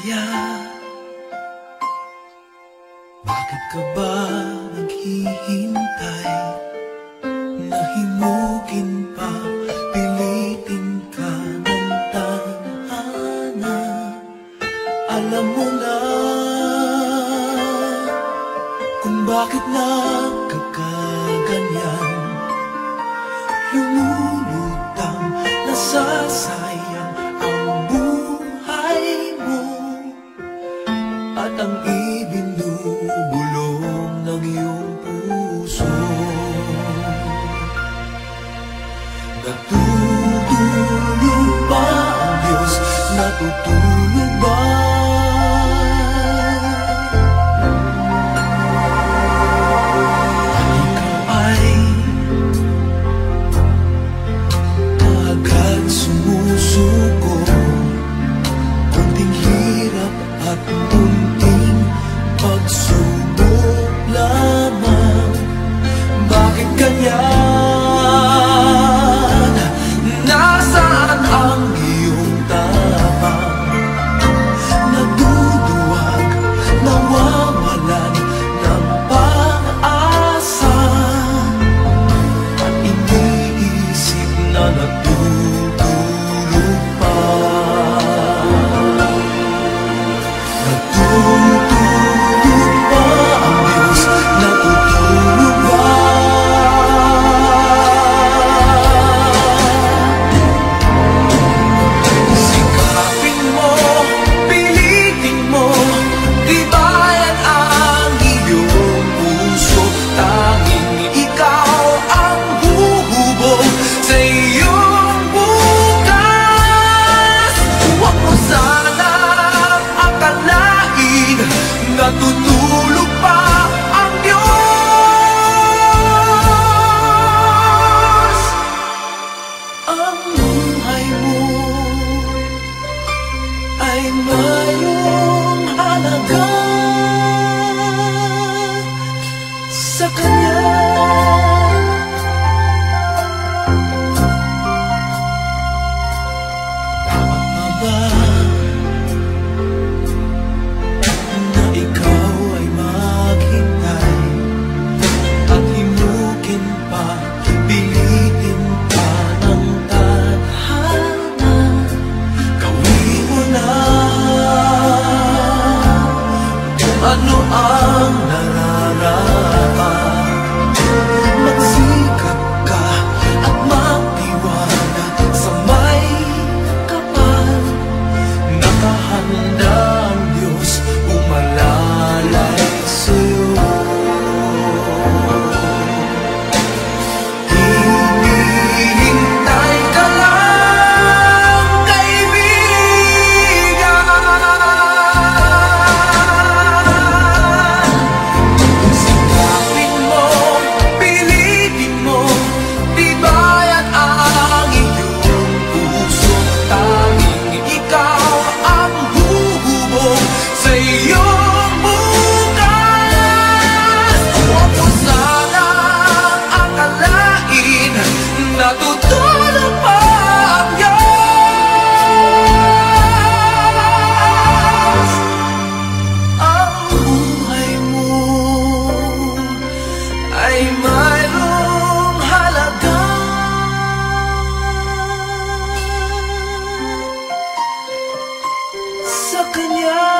kaya? Bakit ka ba naghihintay? Nahimugin pa, pilitin ka ng tanghana Alam mo na kung bakit na at ang ibinubulong ng iyong puso. Natutulog ba ang Diyos? Natutulog my own. ang yeah.